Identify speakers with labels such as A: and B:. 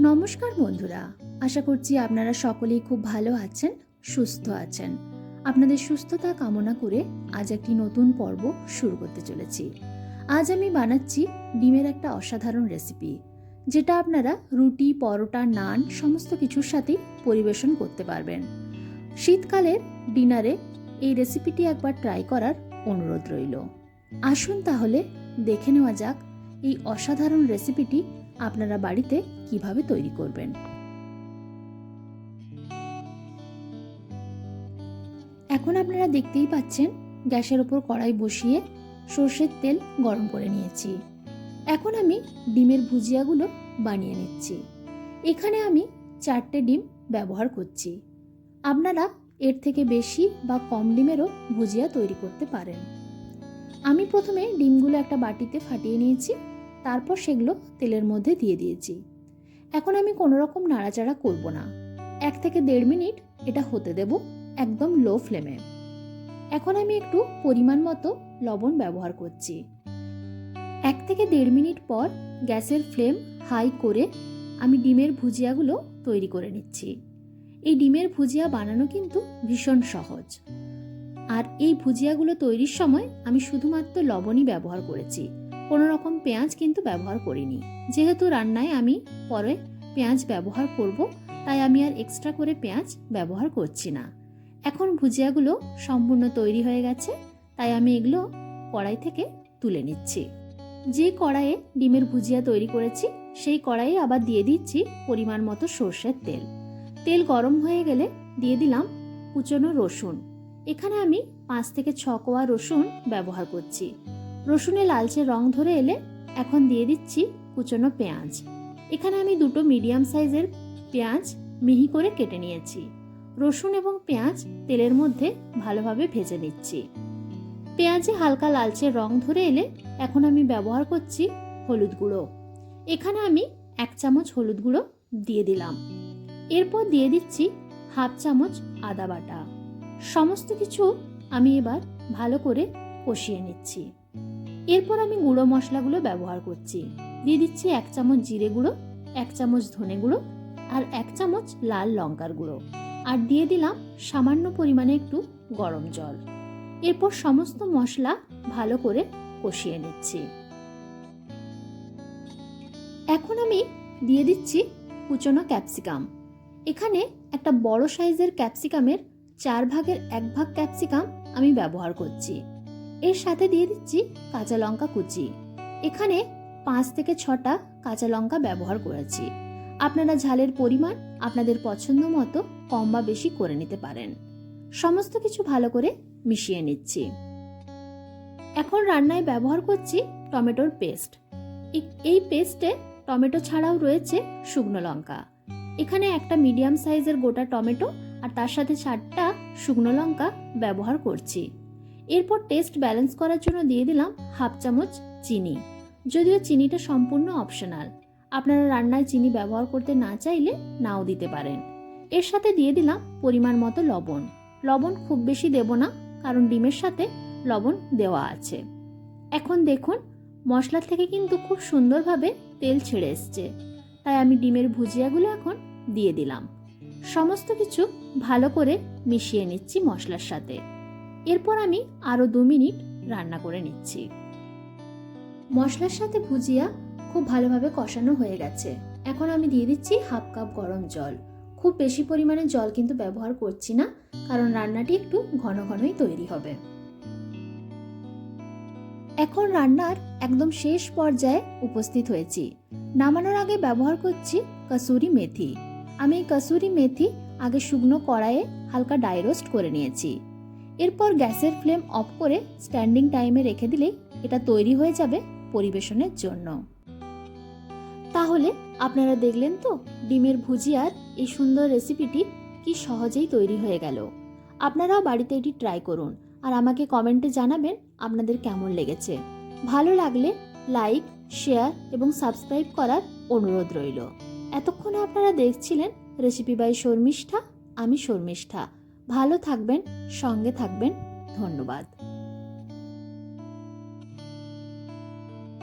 A: নমস্কার বন্ধুরা, আশা করছি আপনারা সকলেই খুব ভালো আছেন, সুস্থ আছেন। আপনাদের সুস্থতা কামনা করে আজ একটি নতুন পর্ব শুরু করতে চলেছি। আজ আমি বানাচ্ছি ডিমের একটা অসাধারণ রেসিপি যেটা আপনারা রুটি, পরোটা, নান সমস্ত কিছুর সাথেই পরিবেশন করতে পারবেন। শীতকালের ডিনারে এই রেসিপিটি একবার ট্রাই করার অনুরোধ রইল। আসুন তাহলে দেখে নেওয়া যাক এই অসাধারণ রেসিপিটি আপনারা বাড়িতে কীভাবে তৈরি করবেন? এখন আপনারা দেখতেই পাচ্ছেন, গ্যাসের ওপর কড়াই বসিয়ে সর্ষের তেল গরম করে নিয়েছি। এখন আমি ডিমের ভুজিয়াগুলো বানিয়ে নিচ্ছি। এখানে আমি চারটে ডিম ব্যবহার করছি। আপনারা এর থেকে বেশি বা কম ডিমেরও ভুজিয়া তৈরি করতে পারেন। আমি প্রথমে ডিমগুলো একটা বাটিতে ফাটিয়ে নিয়েছি। তারপর সেগুলো তেলের মধ্যে দিয়ে দিয়েছি। এখন আমি কোনো রকম নাড়াচাড়া করব না। এক থেকে দেড় মিনিট এটা হতে দেব একদম লো ফ্লেমে। এখন আমি একটু পরিমাণ মতো লবণ ব্যবহার করছি। এক থেকে দেড় মিনিট পর গ্যাসের ফ্লেম হাই করে আমি ডিমের ভুজিয়াগুলো তৈরি করে নিচ্ছি। এই ডিমের ভুজিয়া বানানো কিন্তু ভীষণ সহজ। আর এই ভুজিয়াগুলো তৈরির সময় আমি শুধুমাত্র লবণই ব্যবহার করেছি। কোনো রকম পেঁয়াজ কিন্তু ব্যবহার করিনি। যেহেতু রান্নায় আমি পরে পেঁয়াজ ব্যবহার করব, তাই আমি আর এক্সট্রা করে পেঁয়াজ ব্যবহার করছি না। এখন ভুজিয়াগুলো সম্পূর্ণ তৈরি হয়ে গেছে, তাই আমি এগুলো কড়াই থেকে তুলে নিচ্ছি। যে কড়াইয়ে ডিমের ভুজিয়া তৈরি করেছি, সেই কড়াইয়ে আবার দিয়ে দিচ্ছি পরিমাণ মতো সর্ষের তেল। তেল গরম হয়ে গেলে দিয়ে দিলাম কুচনো রসুন। এখানে আমি পাঁচ থেকে ছ কোয়া রসুন ব্যবহার করছি। রসুনে লালচে রং ধরে এলে এখন দিয়ে দিচ্ছি কুচনো পেঁয়াজ। এখানে আমি দুটো মিডিয়াম সাইজের পেঁয়াজ মিহি করে কেটে নিয়েছি। রসুন এবং পেঁয়াজ তেলের মধ্যে ভালোভাবে ভেজে নিচ্ছি। পেঁয়াজে হালকা লালচে রং ধরে এলে এখন আমি ব্যবহার করছি হলুদ গুঁড়ো। এখানে আমি এক চামচ হলুদ গুঁড়ো দিয়ে দিলাম। এরপর দিয়ে দিচ্ছি হাফ চামচ আদা বাটা। সমস্ত কিছু আমি এবার ভালো করে কষিয়ে নিচ্ছি। এরপর আমি গুঁড়ো মশলাগুলো ব্যবহার করছি। দিয়ে দিচ্ছি এক চামচ জিরে গুঁড়ো, এক চামচ ধনে গুঁড়ো আর এক চামচ লাল লঙ্কার গুঁড়ো। আর দিয়ে দিলাম সামান্য পরিমাণে একটু গরম জল। এরপর সমস্ত মশলা ভালো করে কষিয়ে নিচ্ছি। এখন আমি দিয়ে দিচ্ছি কুচনো ক্যাপসিকাম। এখানে একটা বড় সাইজের ক্যাপসিকামের চার ভাগের এক ভাগ ক্যাপসিকাম আমি ব্যবহার করছি। এর সাথে দিয়ে দিচ্ছি কাঁচা লঙ্কা কুচি। এখানে পাঁচ থেকে ছটা কাঁচা লঙ্কা ব্যবহার করেছি। আপনারা ঝালের পরিমাণ আপনাদের পছন্দ মতো কম বা বেশি করে নিতে পারেন। সমস্ত কিছু ভালো করে মিশিয়ে নিচ্ছি। এখন রান্নায় ব্যবহার করছি টমেটোর পেস্ট। এই পেস্টে টমেটো ছাড়াও রয়েছে শুকনো লঙ্কা। এখানে একটা মিডিয়াম সাইজের গোটা টমেটো আর তার সাথে চারটা শুকনো লঙ্কা ব্যবহার করছি। এরপর টেস্ট ব্যালেন্স করার জন্য দিয়ে দিলাম হাফ চামচ চিনি। যদিও চিনিটা সম্পূর্ণ অপশনাল আপনারা রান্নায় চিনি ব্যবহার করতে না চাইলে নাও দিতে পারেন। এর সাথে দিয়ে দিলাম পরিমাণ মতো লবণ। লবণ খুব বেশি দেব না, কারণ ডিমের সাথে লবণ দেওয়া আছে। এখন দেখুন, মশলা থেকে কিন্তু খুব সুন্দরভাবে তেল ছেড়ে এসছে। তাই আমি ডিমের ভুজিয়াগুলো এখন দিয়ে দিলাম। সমস্ত কিছু ভালো করে মিশিয়ে নিচ্ছি মশলার সাথে। এরপর আমি আরও দু মিনিট রান্না করে নিচ্ছি। মশলার সাথে ভুজিয়া খুব ভালোভাবে কষানো হয়ে গেছে। এখন আমি দিয়ে দিচ্ছি হাফ কাপ গরম জল। খুব বেশি পরিমাণে জল কিন্তু ব্যবহার করছি না, কারণ রান্নাটি একটু ঘন ঘনই তৈরি হবে। এখন রান্নার একদম শেষ পর্যায়ে উপস্থিত হয়েছি। নামানোর আগে ব্যবহার করছি কসুরি মেথি। আমি কসুরি মেথি আগে শুকনো কড়াইয়ে হালকা ডাইরোস্ট করে নিয়েছি। এরপর গ্যাসের ফ্লেম অফ করে স্ট্যান্ডিং টাইমে রেখে দিলেই এটা তৈরি হয়ে যাবে পরিবেশনের জন্য। তাহলে আপনারা দেখলেন তো, ডিমের ভুজিয়ার এই সুন্দর রেসিপিটি কি সহজেই তৈরি হয়ে গেল। আপনারাও বাড়িতে এটি ট্রাই করুন আর আমাকে কমেন্টে জানাবেন আপনাদের কেমন লেগেছে। ভালো লাগলে লাইক, শেয়ার এবং সাবস্ক্রাইব করার অনুরোধ রইল। এতক্ষণে আপনারা দেখছিলেন রেসিপি বাই শর্মিষ্ঠা, আমি শর্মিষ্ঠা। ভালো থাকবেন সঙ্গে থাকবেন। ধন্যবাদ।